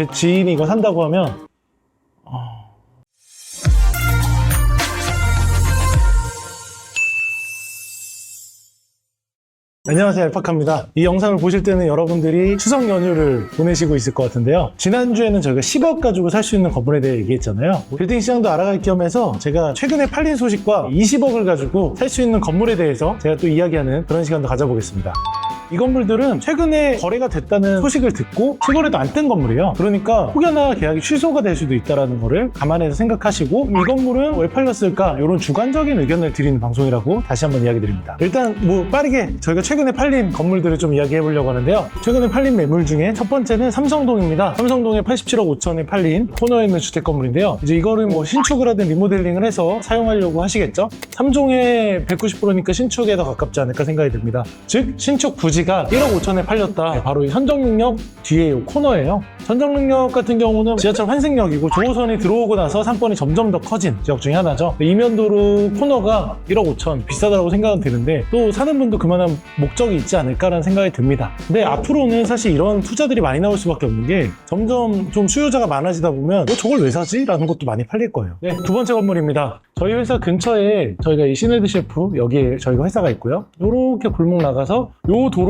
제 지인이 이거 산다고 하면 어, 안녕하세요 알파카입니다. 이 영상을 보실 때는 여러분들이 추석 연휴를 보내시고 있을 것 같은데요. 지난주에는 저희가 10억 가지고 살 수 있는 건물에 대해 얘기했잖아요. 빌딩 시장도 알아갈 겸해서 제가 최근에 팔린 소식과 20억을 가지고 살 수 있는 건물에 대해서 제가 또 이야기하는 그런 시간도 가져보겠습니다 이 건물들은 최근에 거래가 됐다는 소식을 듣고 실거래도 안 뜬 건물이에요. 그러니까 혹여나 계약이 취소가 될 수도 있다는 거를 감안해서 생각하시고 이 건물은 왜 팔렸을까 이런 주관적인 의견을 드리는 방송이라고 다시 한번 이야기 드립니다. 일단 뭐 빠르게 저희가 최근에 팔린 건물들을 좀 이야기해 보려고 하는데요. 최근에 팔린 매물 중에 첫 번째는 삼성동입니다. 삼성동에 87억 5천에 팔린 코너에 있는 주택 건물인데요. 이제 이거를 뭐 신축을 하든 리모델링을 해서 사용하려고 하시겠죠? 3종에 190%니까 신축에 더 가깝지 않을까 생각이 듭니다. 즉 신축 부지 가 1억 5천에 팔렸다. 네, 바로 이 선정능력 뒤에 이 코너예요. 선정능력 같은 경우는 지하철 환승역이고 조호선이 들어오고 나서 상권이 점점 더 커진 지역 중에 하나죠. 이면도로 코너가 1억 5천 비싸다고 생각은 드는데 또 사는 분도 그만한 목적이 있지 않을까라는 생각이 듭니다. 근데 앞으로는 사실 이런 투자들이 많이 나올 수밖에 없는 게 점점 좀 수요자가 많아지다 보면 뭐 저걸 왜 사지? 라는 것도 많이 팔릴 거예요. 네, 두 번째 건물입니다. 저희 회사 근처에 저희가 이 시네드 셰프 여기에 저희가 회사가 있고요. 요렇게 골목 나가서 요 도로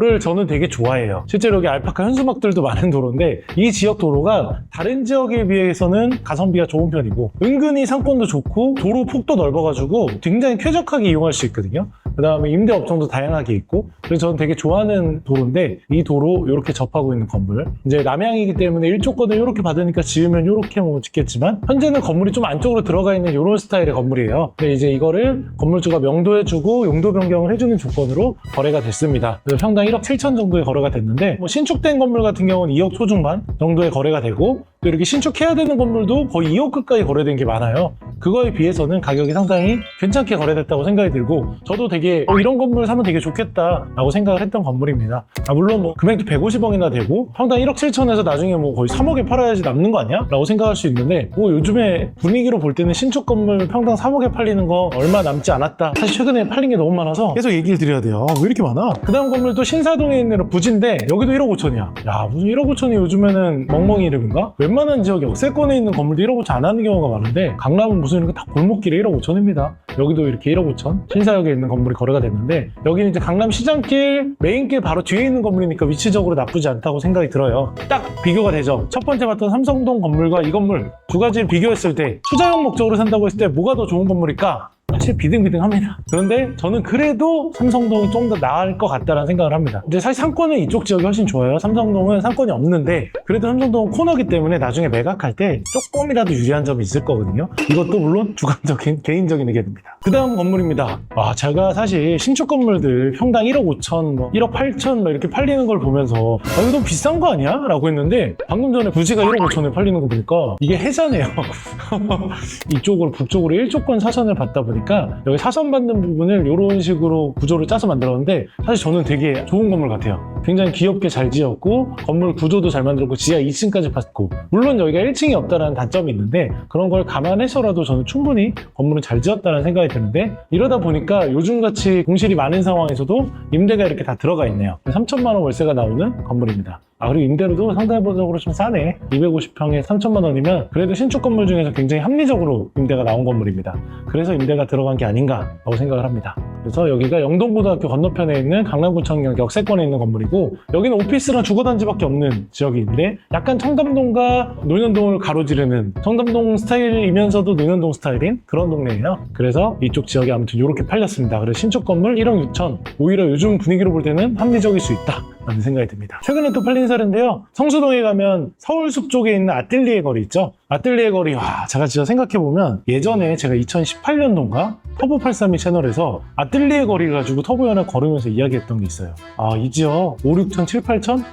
를 저는 되게 좋아해요. 실제로 여기 알파카 현수막들도 많은 도로인데 이 지역 도로가 다른 지역에 비해서는 가성비가 좋은 편이고 은근히 상권도 좋고 도로 폭도 넓어가지고 굉장히 쾌적하게 이용할 수 있거든요. 그 다음에 임대 업종도 다양하게 있고 그래서 저는 되게 좋아하는 도로인데 이 도로 이렇게 접하고 있는 건물 이제 남양이기 때문에 일조권을 이렇게 받으니까 지으면 이렇게 뭐 짓겠지만 현재는 건물이 좀 안쪽으로 들어가 있는 이런 스타일의 건물이에요. 근데 이제 이거를 건물주가 명도해주고 용도 변경을 해주는 조건으로 거래가 됐습니다. 그래서 평당 1억 7천 정도의 거래가 됐는데 뭐 신축된 건물 같은 경우는 2억 초중반 정도의 거래가 되고 또 이렇게 신축해야 되는 건물도 거의 2억 끝까지 거래된 게 많아요. 그거에 비해서는 가격이 상당히 괜찮게 거래됐다고 생각이 들고 저도 되게 어, 이런 건물 사면 되게 좋겠다라고 생각을 했던 건물입니다. 아, 물론 뭐 금액도 150억이나 되고 평당 1억 7천에서 나중에 뭐 거의 3억에 팔아야지 남는 거 아니야? 라고 생각할 수 있는데 뭐 요즘에 분위기로 볼 때는 신축 건물 평당 3억에 팔리는 거 얼마 남지 않았다. 사실 최근에 팔린 게 너무 많아서 계속 얘기를 드려야 돼요. 아, 왜 이렇게 많아? 그 다음 건물도 신사동에 있는 부지인데 여기도 1억 5천이야. 야 무슨 1억 5천이 요즘에는 멍멍이 이름인가? 웬만한 지역 역세권에 있는 건물도 1억 5천 안 하는 경우가 많은데 강남은 무슨 이렇게 다 골목길에 1억 5천입니다. 여기도 이렇게 1억 5천 신사역에 있는 건물이 거래가 됐는데 여기는 이제 강남 시장길 메인길 바로 뒤에 있는 건물이니까 위치적으로 나쁘지 않다고 생각이 들어요. 딱 비교가 되죠. 첫 번째 봤던 삼성동 건물과 이 건물 두 가지를 비교했을 때 투자용 목적으로 산다고 했을 때 뭐가 더 좋은 건물일까? 사실 비등비등합니다. 그런데 저는 그래도 삼성동이 좀 더 나을 것 같다는 생각을 합니다. 근데 사실 상권은 이쪽 지역이 훨씬 좋아요. 삼성동은 상권이 없는데 그래도 삼성동은 코너기 때문에 나중에 매각할 때 조금이라도 유리한 점이 있을 거거든요. 이것도 물론 주관적인 개인적인 의견입니다. 그 다음 건물입니다. 아 제가 사실 신축 건물들 평당 1억 5천, 뭐 1억 8천 뭐 이렇게 팔리는 걸 보면서 아 이거 너무 비싼 거 아니야? 라고 했는데 방금 전에 부지가 1억 5천에 팔리는 거 보니까 이게 해자네요. 이쪽으로 북쪽으로 1조권 사선을 받다 보니까 여기 사선 받는 부분을 이런 식으로 구조를 짜서 만들었는데 사실 저는 되게 좋은 건물 같아요. 굉장히 귀엽게 잘 지었고 건물 구조도 잘 만들었고 지하 2층까지 받고 물론 여기가 1층이 없다는 단점이 있는데 그런 걸 감안해서라도 저는 충분히 건물은 잘 지었다는 생각이 드는데 이러다 보니까 요즘같이 공실이 많은 상황에서도 임대가 이렇게 다 들어가 있네요. 3천만 원 월세가 나오는 건물입니다. 아 그리고 임대료도 상대적으로 좀 싸네 250평에 3천만 원이면 그래도 신축 건물 중에서 굉장히 합리적으로 임대가 나온 건물입니다 그래서 임대가 들어간 게 아닌가 라고 생각을 합니다 그래서 여기가 영동고등학교 건너편에 있는 강남구청역 역세권에 있는 건물이고 여기는 오피스랑 주거단지밖에 없는 지역인데 약간 청담동과 논현동을 가로지르는 청담동 스타일이면서도 논현동 스타일인 그런 동네예요. 그래서 이쪽 지역이 아무튼 이렇게 팔렸습니다. 그래서 신축 건물 1억 6천. 오히려 요즘 분위기로 볼 때는 합리적일 수 있다 라는 생각이 듭니다. 최근에 또 팔린 사례인데요. 성수동에 가면 서울숲 쪽에 있는 아뜰리에 거리 있죠? 아뜰리에 거리, 와, 제가 진짜 생각해보면 예전에 제가 2018년도인가? 터보 832 채널에서 아뜰리에 거리 가지고 터보 연합 걸으면서 이야기했던 게 있어요. 아, 이 지역 5, 6천, 7, 8천?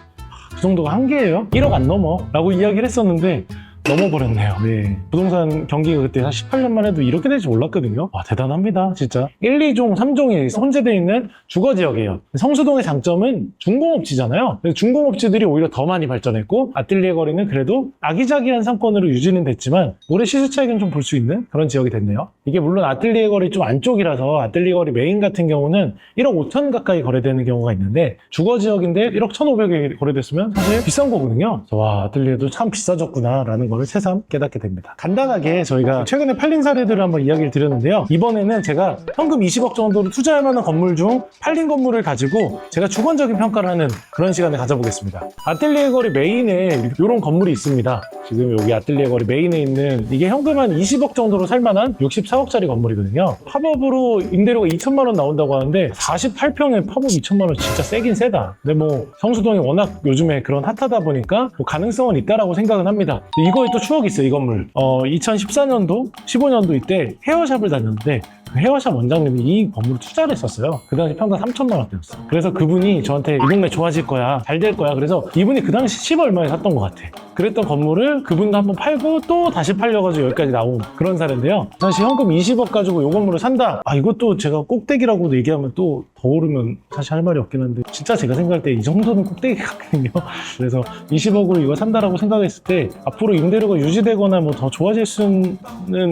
그 정도가 한계예요. 1억 안 넘어. 라고 이야기를 했었는데 넘어버렸네요. 네. 부동산 경기가 그때 한 18년만 해도 이렇게 될지 몰랐거든요. 와, 대단합니다. 진짜. 1, 2종, 3종이 혼재되어 있는 주거 지역이에요. 성수동의 장점은 중공업지잖아요. 중공업지들이 오히려 더 많이 발전했고 아틀리에 거리는 그래도 아기자기한 상권으로 유지는 됐지만 올해 시세 차익은 좀 볼 수 있는 그런 지역이 됐네요. 이게 물론 아틀리에 거리 좀 안쪽이라서 아틀리에 거리 메인 같은 경우는 1억 5천 가까이 거래되는 경우가 있는데 주거 지역인데 1억 1,500에 거래됐으면 사실 비싼 거거든요. 와 아틀리에도 참 비싸졌구나라는 거를 새삼 깨닫게 됩니다. 간단하게 저희가 최근에 팔린 사례들을 한번 이야기를 드렸는데요. 이번에는 제가 현금 20억 정도로 투자할 만한 건물 중 팔린 건물을 가지고 제가 주관적인 평가를 하는 그런 시간을 가져보겠습니다. 아틀리에 거리 메인에 이런 건물이 있습니다. 지금 여기 아틀리에 거리 메인에 있는 이게 현금 한 20억 정도로 살만한 64억짜리 건물이거든요. 팝업으로 임대료가 2천만 원 나온다고 하는데 48평에 팝업 2천만 원 진짜 세긴 세다. 근데 뭐 성수동이 워낙 요즘에 그런 핫하다 보니까 뭐 가능성은 있다라고 생각은 합니다. 이거에 또 추억이 있어요, 이 건물. 어, 2014년도, 15년도 이때 헤어샵을 다녔는데 그 헤어샵 원장님이 이 건물을 투자를 했었어요. 그 당시 평당 3천만 원대였어. 그래서 그분이 저한테 이 동네 좋아질 거야, 잘 될 거야. 그래서 이분이 그 당시 10 얼마에 샀던 것 같아. 그랬던 건물을 그분도 한번 팔고 또 다시 팔려가지고 여기까지 나온 그런 사례인데요. 사실 현금 20억 가지고 이 건물을 산다. 아 이것도 제가 꼭대기라고도 얘기하면 또더 오르면 사실 할 말이 없긴 한데 진짜 제가 생각할 때 이 정도는 꼭대기 같거든요. 그래서 20억으로 이거 산다라고 생각했을 때 앞으로 임대료가 유지되거나 뭐 더 좋아질 수는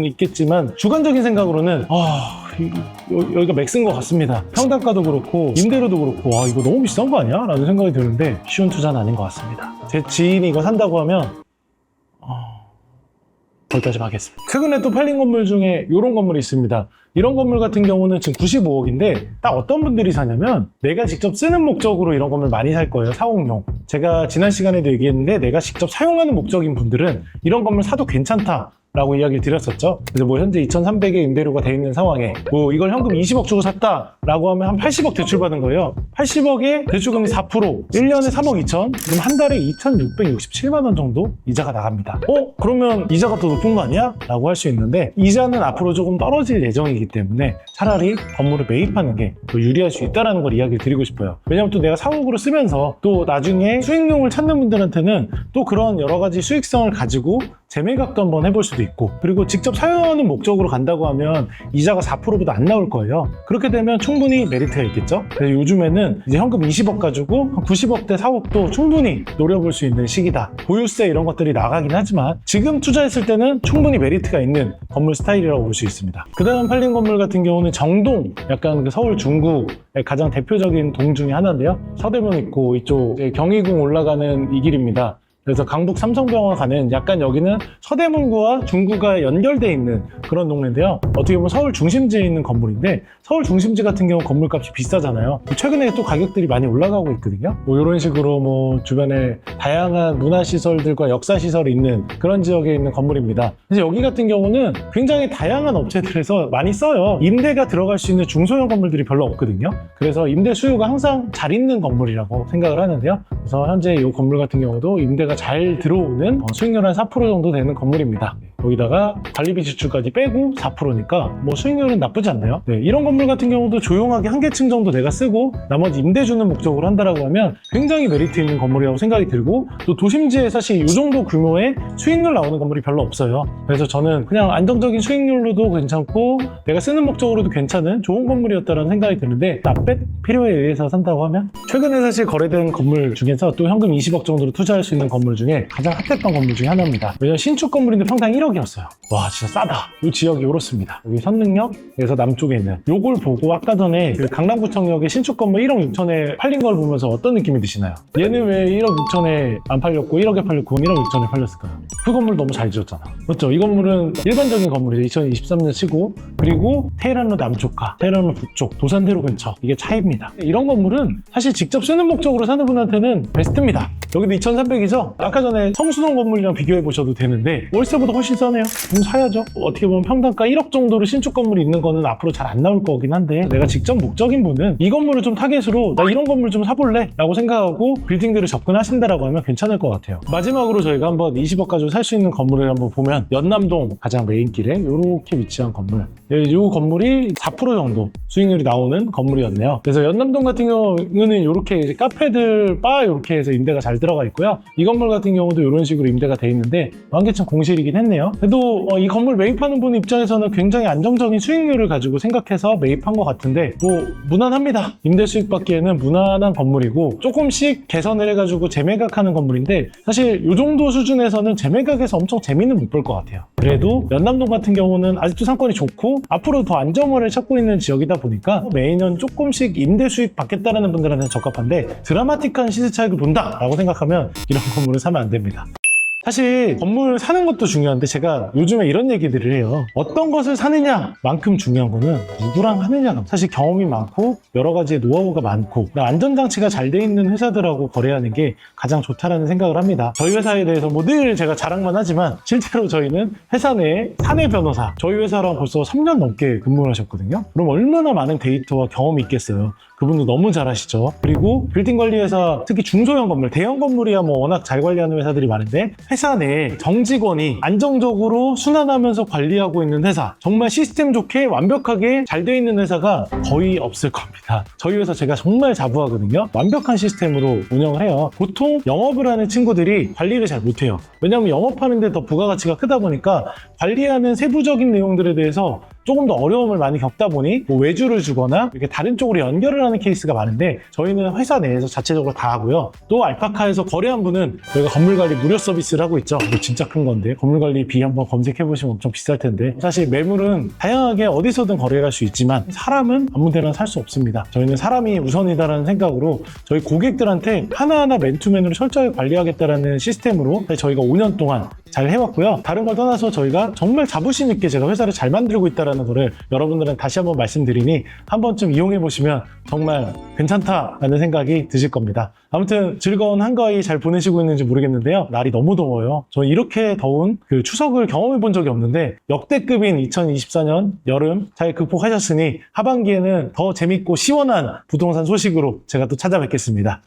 있겠지만 주관적인 생각으로는 아 이- 여- 여기가 맥스인 것 같습니다. 평당가도 그렇고 임대료도 그렇고 와 이거 너무 비싼 거 아니야? 라는 생각이 드는데 쉬운 투자는 아닌 것 같습니다. 제 지인이 이거 산다고 하면 어, 거기까지 하겠습니다. 최근에 또 팔린 건물 중에 이런 건물이 있습니다. 이런 건물 같은 경우는 지금 95억인데 딱 어떤 분들이 사냐면 내가 직접 쓰는 목적으로 이런 건물 많이 살 거예요. 사옥용. 제가 지난 시간에도 얘기했는데 내가 직접 사용하는 목적인 분들은 이런 건물 사도 괜찮다. 라고 이야기를 드렸었죠. 그래서 뭐 현재 2,300의 임대료가 돼 있는 상황에 뭐 이걸 현금 20억 주고 샀다 라고 하면 한 80억 대출 받은 거예요. 80억에 대출금리 4%, 1년에 3억 2천, 그럼 한 달에 2,667만 원 정도 이자가 나갑니다. 어? 그러면 이자가 더 높은 거 아니야? 라고 할 수 있는데 이자는 앞으로 조금 떨어질 예정이기 때문에 차라리 건물을 매입하는 게 더 유리할 수 있다는 걸 이야기를 드리고 싶어요. 왜냐면 또 내가 사옥으로 쓰면서 또 나중에 수익용을 찾는 분들한테는 또 그런 여러 가지 수익성을 가지고 재매각도 한번 해볼 수도 있고 그리고 직접 사용하는 목적으로 간다고 하면 이자가 4%보다 안 나올 거예요. 그렇게 되면 충분히 메리트가 있겠죠. 그래서 요즘에는 이제 현금 20억 가지고 한 90억대 사옥도 충분히 노려볼 수 있는 시기다. 보유세 이런 것들이 나가긴 하지만 지금 투자했을 때는 충분히 메리트가 있는 건물 스타일이라고 볼 수 있습니다. 그 다음 팔린 건물 같은 경우는 정동, 약간 그 서울 중구의 가장 대표적인 동 중에 하나인데요. 서대문 있고 이쪽 경희궁 올라가는 이 길입니다. 그래서 강북 삼성병원 가는 약간 여기는 서대문구와 중구가 연결돼 있는 그런 동네인데요. 어떻게 보면 서울 중심지에 있는 건물인데 서울 중심지 같은 경우 건물값이 비싸잖아요. 최근에 또 가격들이 많이 올라가고 있거든요. 뭐 이런 식으로 뭐 주변에 다양한 문화 시설들과 역사 시설이 있는 그런 지역에 있는 건물입니다. 그래서 여기 같은 경우는 굉장히 다양한 업체들에서 많이 써요. 임대가 들어갈 수 있는 중소형 건물들이 별로 없거든요. 그래서 임대 수요가 항상 잘 있는 건물이라고 생각을 하는데요. 그래서 현재 이 건물 같은 경우도 임대가 잘 들어오는 어, 수익률 한 4% 정도 되는 건물입니다. 여기다가 관리비 지출까지 빼고 4%니까 뭐 수익률은 나쁘지 않네요. 네, 이런 건물 같은 경우도 조용하게 한 개층 정도 내가 쓰고 나머지 임대 주는 목적으로 한다라고 하면 굉장히 메리트 있는 건물이라고 생각이 들고 또 도심지에 사실 이 정도 규모의 수익률 나오는 건물이 별로 없어요. 그래서 저는 그냥 안정적인 수익률로도 괜찮고 내가 쓰는 목적으로도 괜찮은 좋은 건물이었다는 생각이 드는데 나빼 필요에 의해서 산다고 하면 최근에 사실 거래된 건물 중에서 또 현금 20억 정도로 투자할 수 있는 건물 중에 가장 핫했던 건물 중에 하나입니다. 왜냐면 신축 건물인데 평당 1억이었어요. 와 진짜 싸다. 이 지역이 이렇습니다. 여기 선능역에서 남쪽에 있는 요걸 보고 아까 전에 그 강남구청역에 신축 건물 1억 6천에 팔린 걸 보면서 어떤 느낌이 드시나요? 얘는 왜 1억 6천에 안 팔렸고 1억에 팔렸고 1억 6천에 팔렸을까요? 그 건물 너무 잘 지었잖아. 그렇죠? 이 건물은 일반적인 건물이죠. 2023년 치고 그리고 테헤란로 남쪽과 테헤란로 북쪽 도산대로 근처 이게 차이입니다. 이런 건물은 사실 직접 쓰는 목적으로 사는 분한테는 베스트입니다. 여기도 2,300이죠? 아까 전에 성수동 건물이랑 비교해 보셔도 되는데 월세보다 훨씬 싸네요. 그럼 사야죠. 어떻게 보면 평당가 1억 정도로 신축 건물이 있는 거는 앞으로 잘 안 나올 거긴 한데 내가 직접 목적인 분은 이 건물을 좀 타겟으로 나 이런 건물 좀 사볼래? 라고 생각하고 빌딩들을 접근하신다라고 하면 괜찮을 것 같아요. 마지막으로 저희가 한번 20억 가지고 살 수 있는 건물을 한번 보면 연남동 가장 메인길에 이렇게 위치한 건물. 이 건물이 4% 정도 수익률이 나오는 건물이었네요. 그래서 연남동 같은 경우는 이렇게 카페들, 바 이렇게 해서 임대가 잘 들어가 있고요. 이 건물 같은 경우도 이런 식으로 임대가 돼 있는데 완개천 공실이긴 했네요. 그래도 어, 이 건물 매입하는 분 입장에서는 굉장히 안정적인 수익률을 가지고 생각해서 매입한 것 같은데 뭐 무난합니다. 임대 수익 받기에는 무난한 건물이고 조금씩 개선을 해가지고 재매각하는 건물인데 사실 이 정도 수준에서는 재매각에서 엄청 재미는 못 볼 것 같아요. 그래도 연남동 같은 경우는 아직도 상권이 좋고 앞으로 더 안정화를 찾고 있는 지역이다 보니까 매년 조금씩 임대 수익 받겠다라는 분들한테는 적합한데 드라마틱한 시세 차익을 본다라고 생각하면 이런 건물 을 사면 안 됩니다. 사실 건물 사는 것도 중요한데 제가 요즘에 이런 얘기들을 해요. 어떤 것을 사느냐만큼 중요한 거는 누구랑 하느냐가 사실 경험이 많고 여러 가지의 노하우가 많고 안전장치가 잘 돼 있는 회사들하고 거래하는 게 가장 좋다라는 생각을 합니다. 저희 회사에 대해서 뭐 늘 제가 자랑만 하지만 실제로 저희는 회사 내에 사내 변호사 저희 회사랑 벌써 3년 넘게 근무를 하셨거든요. 그럼 얼마나 많은 데이터와 경험이 있겠어요. 그분도 너무 잘하시죠. 그리고 빌딩 관리 회사 특히 중소형 건물, 대형 건물이야 뭐 워낙 잘 관리하는 회사들이 많은데 회사 내에 정직원이 안정적으로 순환하면서 관리하고 있는 회사 정말 시스템 좋게 완벽하게 잘 돼 있는 회사가 거의 없을 겁니다. 저희 회사 제가 정말 자부하거든요. 완벽한 시스템으로 운영을 해요. 보통 영업을 하는 친구들이 관리를 잘 못해요. 왜냐하면 영업하는데 더 부가가치가 크다 보니까 관리하는 세부적인 내용들에 대해서 조금 더 어려움을 많이 겪다 보니 뭐 외주를 주거나 이렇게 다른 쪽으로 연결을 하는 케이스가 많은데 저희는 회사 내에서 자체적으로 다 하고요. 또 알파카에서 거래한 분은 저희가 건물 관리 무료 서비스를 하고 있죠. 이거 진짜 큰 건데 건물 관리 비 한번 검색해 보시면 엄청 비쌀 텐데 사실 매물은 다양하게 어디서든 거래를 할수 있지만 사람은 아무 데나 살 수 없습니다. 저희는 사람이 우선이다라는 생각으로 저희 고객들한테 하나하나 맨투맨으로 철저히 관리하겠다라는 시스템으로 저희가 5년 동안 잘 해왔고요. 다른 걸 떠나서 저희가 정말 자부심 있게 제가 회사를 잘 만들고 있다는 거를 여러분들은 다시 한번 말씀드리니 한 번쯤 이용해 보시면 정말 괜찮다라는 생각이 드실 겁니다. 아무튼 즐거운 한가위 잘 보내시고 있는지 모르겠는데요. 날이 너무 더워요. 저 이렇게 더운 그 추석을 경험해 본 적이 없는데 역대급인 2024년 여름 잘 극복하셨으니 하반기에는 더 재밌고 시원한 부동산 소식으로 제가 또 찾아뵙겠습니다.